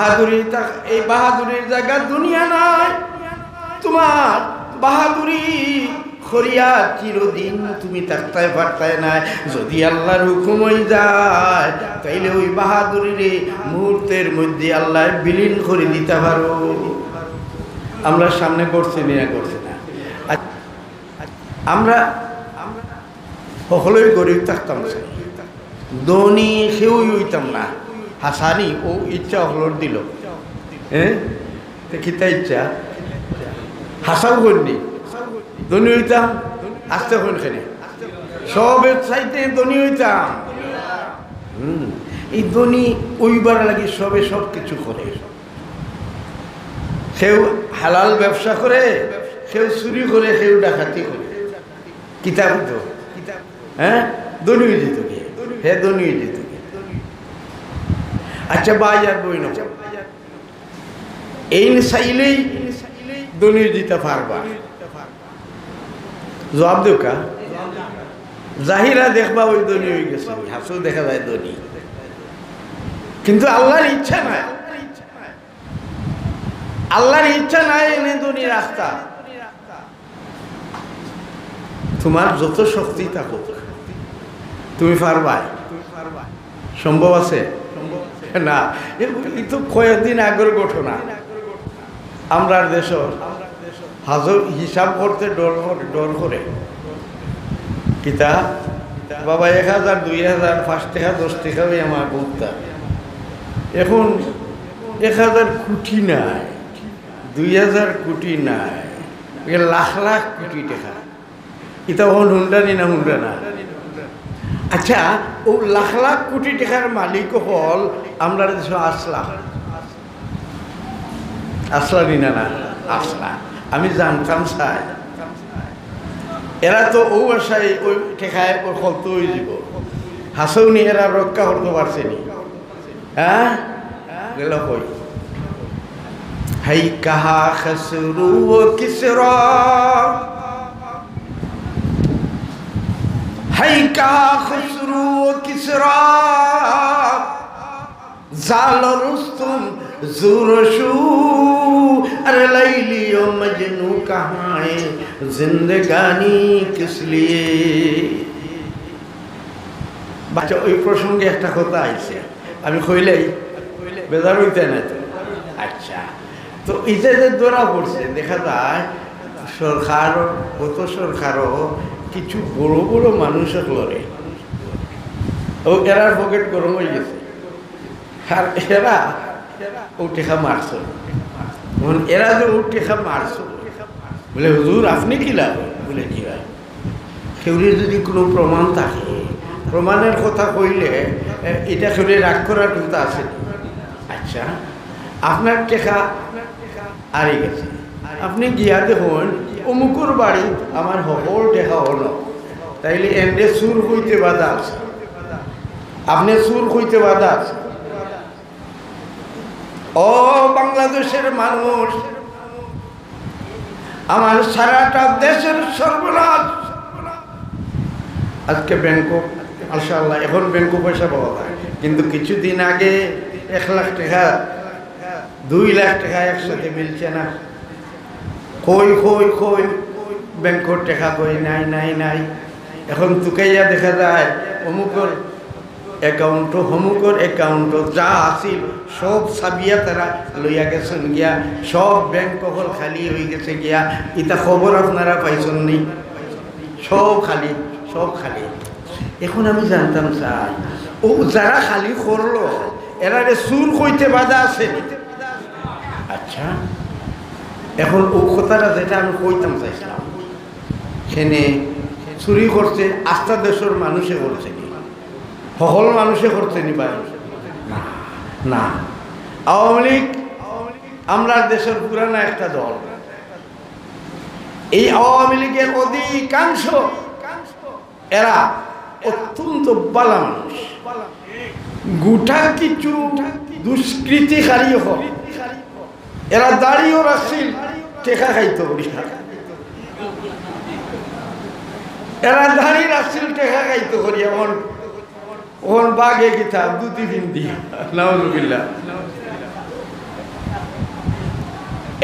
বাহাদুরি এই বাহাদুরির জায়গা দুনিয়া নাই। তোমার বাহাদুরি খরিয়া চিরদিন তুমি তাক্তায় ফার্তায় নাই। যদি আল্লাহর হুকুম হয়ে যায় তাইলে ওই বাহাদুরির মুহূর্তের মধ্যে আল্লাহ বিলীন করে দিতে পারো। আমরা সামনে করছি না করছি না। আচ্ছা, আমরা সকলেই গরিব থাকতাম ধনী সেও হইতাম না। হাসানি ও ইচ্ছা হলর দিল। হ্যাঁ কিতা ইচ্ছা? হাসাও করিনি ধনী হইতাম, আসতে হন খেলে সবের চাইতে ধনী হইতাম। হুম। এই ধনী ওইবার লাগে সবে সব কিছু করে। সেও হালাল ব্যবসা করে, সেও চুরি করে, সেও ডাকাতি করে। কিতাব তো হ্যাঁ? ধনী হয়ে যেত হ্যাঁ ধনী হয়ে যেত। আচ্ছা বাজার বই না এই চাইলেই ধনী দিতে পারবা। জবাব দেও কা? জাহিরা দেখবা ওই ধনী হয়ে গেছে। হাসু দেখা যায় ধনী কিন্তু আল্লাহর ইচ্ছা নাই। আল্লাহর ইচ্ছা নাই এনে ধনী রাস্তা। তোমার যত শক্তি থাকুক, তুমি পারবাই। সম্ভব আছে? না এই কয়েকদিন আগের ঘটনা। আমরা দেশ হাজর হিসাব করতে ডর করে ডর করে। কিতা? বাবা এক হাজার, দুই হাজার, পাঁচ টাকা, দশ টাকা ওই আমার বলতা এখন এক হাজার কোটি নাই, দুই হাজার কোটি নাই লাখ লাখ কোটি টাকা। এটা হল হুন্ডানি না হুন্ডা না? আচ্ছা ও লাখ লাখ কোটি টাকার মালিক হল আমরা আসলাম আসলানি না না আসলা। আমি জানতাম চাই। এরা তো ও আশায় ওই ঠেকায় ওর ফলতো হয়ে যাব। হাসৌনি এরা রক্ষা করতে পারছেনি হ্যাঁ? গেল কই? হাই কাহা খসরু কিসরা? হাইকা খুসরু কিসরা জাল রুস্তুম জুরশু আরে লাইলি ও মজনু কাহায়, জিন্দগানি কিস লিয়ে। বাচ্চা, ওই প্রসঙ্গে একটা কথা আইছে। আমি কইলেই, বেজার হইতে না তো? আচ্ছা তো ইতে যে ধরা পড়ছে, দেখা যায় সরকার কত সরকারও কিছু বড় বড় মানুষ লড়ে। ও এরার পকেট গরম হয়ে গেছে। আর এরা ও টেকা মারছ। এরা যে ও টেকা মারছ, বলে, হুজুর, আপনি কি লাভ? বলে কি সেগুলির যদি কোনো প্রমাণ থাকে, প্রমাণের কথা কইলে এটা সেগুলি রাগ করার কথা আছে আচ্ছা আপনার টেকা আরে গেছে। আপনি গিয়া দেখুন অমুকুর বাড়ি, আমার সকল দেখা হল। তাইলে এন্ডে সুর হইতে বাধা আছে। আপনি সুর হইতে বাধা আছে। ও বাংলাদেশের মানুষ, আমার সারাটা দেশের সর্বনাশ। আজকে ব্যাংক মাসাল্লাহ এখন ব্যাংক পয়সা পাওয়া যায়। কিন্তু কিছুদিন আগে এক লাখ টাকা, দুই লাখ টাকা একসাথে মিলছে না। কই কই কই ব্যাংকর টাকা কই নাই নাই নাই। এখন তুকাইয়া দেখা যায় অমুকর অ্যাকাউন্ট হমুকর অ্যাকাউন্ট যা আছিল, সব সাবিয়া তারা লইয়া গেছেন গিয়া, সব ব্যাংক কখন খালি হয়ে গেছে গিয়া ইটা খবর আপনারা পাইছেন নি? সব খালি সব খালি। এখন আমি জানতাম স্যার ও যারা খালি করল এরা সুর কইতে বাধা আছে। আচ্ছা। এখন ও কথাটা যেটা আমি কইতাম চাইছিলাম সেনে চুরি করছে, আস্থা দেশের মানুষে করছে কি? সকল মানুষে করছে নি ভাই না না। আওয়ামী লীগ, আমরা দেশের পুরানা একটা দল। এই আওয়ামী লীগের অধিকাংশ এরা অত্যন্ত বালা মানুষ। গোটা কিছু দুষ্কৃতিকারী হোক। এরা দাঁড়িয়েও রাখছিল। টেকা খাইতো বলিয়া এরা দাঁড়িয়ে রাখছিল টেকা খাইতো করি এমন ওন বাঘে গীতা দুটি দিন দিয়া।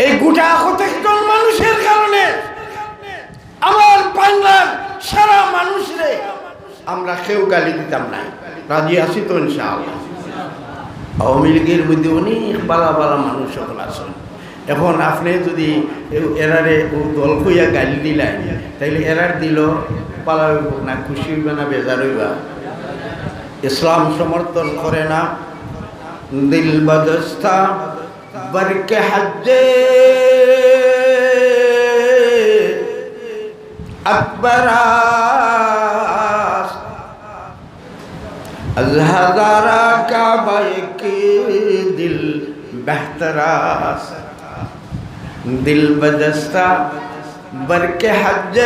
এই গোটা কতজন মানুষের কারণে আমার বাংলার সারা মানুষরে আমরা কেউ গালি দিতাম না। রাজি আছি তো ইনশাআল্লাহ। আওয়ামী লীগের মধ্যে অনেক বালা বালা মানুষ সকল আছেন। এখন আপনি যদি এরারে দল খুঁয়া গালি দিলাই তাইলে এরার দিল পালাবে না, খুশি হইবে না, বেজার হইবা। ইসলাম সমর্থন করে না। দিল বদস্তা বরকে হজ্জে আকবরাস আল্লাহ দারা কাবায় দিল বেহতরাস दिल बदस्ता बर के हज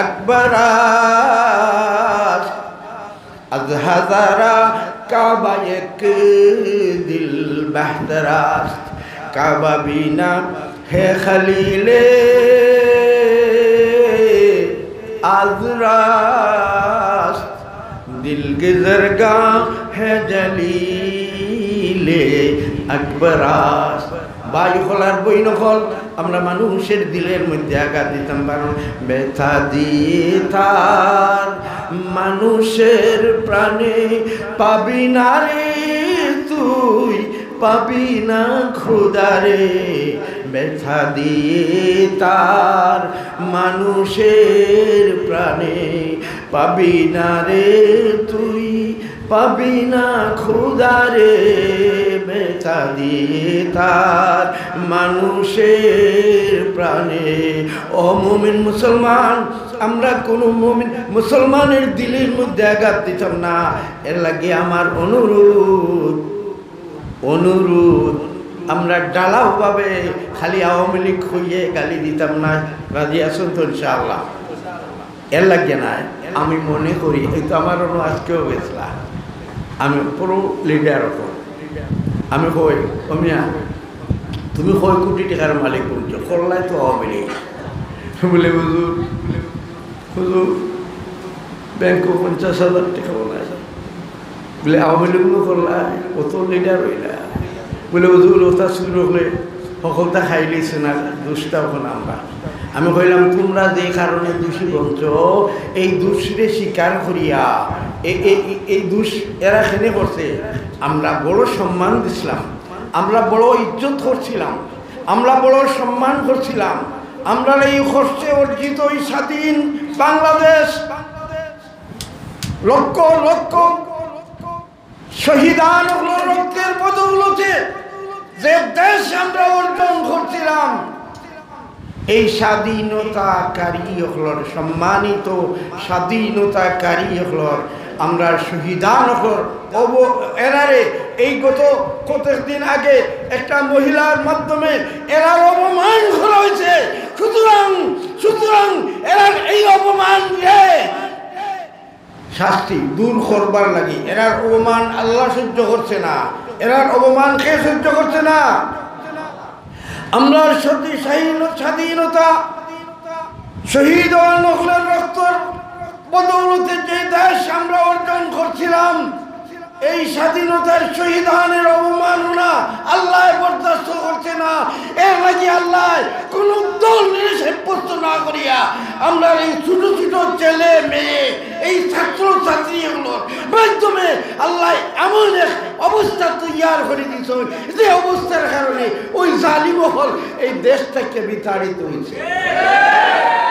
अकबरा از हजारा काबा एक दिल बहतरास्त काबा बिना है खलीले आजरास्त दिल गुजरगा है जलीले আকবরাস বায়ু খোলার বই নকল আমরা মানুষের দিলের মধ্যে আঘাত দিতাম কারণ ব্যথা দিয়ে তার মানুষের প্রাণে, পাবি না রে তুই, পাবি না খুদারে ব্যথা দিয়ে তার মানুষের প্রাণে, পাবি না রে তুই পাবি না খুদারে ব্যথা দিয়ে তার মানুষের প্রাণে। ও মুমিন মুসলমান, আমরা কোনো মুমিন মুসলমানের দিলের মধ্যে আঘাত দিতাম না। এর লাগে আমার অনুরোধ অনুরোধ। আমরা ডালাওভাবে খালি আওয়ামী লীগ হইয়ে গালি দিতাম না। রাজি আসুন তো ইনশাআল্লাহ? এর লাগে না আমি মনে করি, এই তো আমার অন্য আজকেও গেছিলাম আমি পুরো লিডার এখন আমি কই অমিয়া তুমি কয় কোটি টাকার মালিক বলছো করলাই তো লীগ বলে। হুজুর হুজুর ব্যাংকও পঞ্চাশ হাজার টাকা বলা বলে আওয়ামী লীগগুলো করলাই অত লিডার হইলা বলে ওজুর ওটা শুরু হলে সকলটা খাই লিছে না, দুষ্টা ওখানে আমরা। আমি কইলাম, তোমরা যে কারণে দোষী বলছ এই দোষরে স্বীকার করিয়া এই দোষ এরা খেনে করছে আমরা বড় সম্মান দিছিলাম। আমরা বড় ইজ্জত করছিলাম। আমরা বড় সম্মান করছিলাম। আমরা এই কষ্টে অর্জিত এই স্বাধীন বাংলাদেশ। লক্ষ লক্ষ শহীদান রক্তের বদৌলতে যে দেশ আমরা অর্জন করছিলাম। এই স্বাধীনতাকারী হলর সম্মানিত, স্বাধীনতাকারী হলর আমরা শহীদান এরারে এই গত কতদিন আগে একটা মহিলার মাধ্যমে এরার অপমান করা হয়েছে। সুতরাং সুতরাং এরার এই অপমান শাস্তি দূর করবার লাগি। এরার অপমান আল্লাহ সহ্য করছে না। এরার অপমান কে সহ্য করছে না? আমরা স্বাধীনতা, শহীদ রক্তর বদৌলতে যে দেশ আমরা অর্জন করছিলাম, এই স্বাধীনতার শহীদানের অবমাননা আল্লাহ বরদাস্ত করছে না। এর লাগি আল্লাহ কোন দল সাব্যস্ত না করিয়া আমরা এই ছোট ছোট ছেলে, মেয়ে, এই ছাত্র ছাত্রীগুলোর মাধ্যমে আল্লাহ এমন এক অবস্থা তৈয়ার করে দিয়েছ যে অবস্থার কারণে ওই জালিমহল এই দেশ থেকে বিতাড়িত হয়েছে।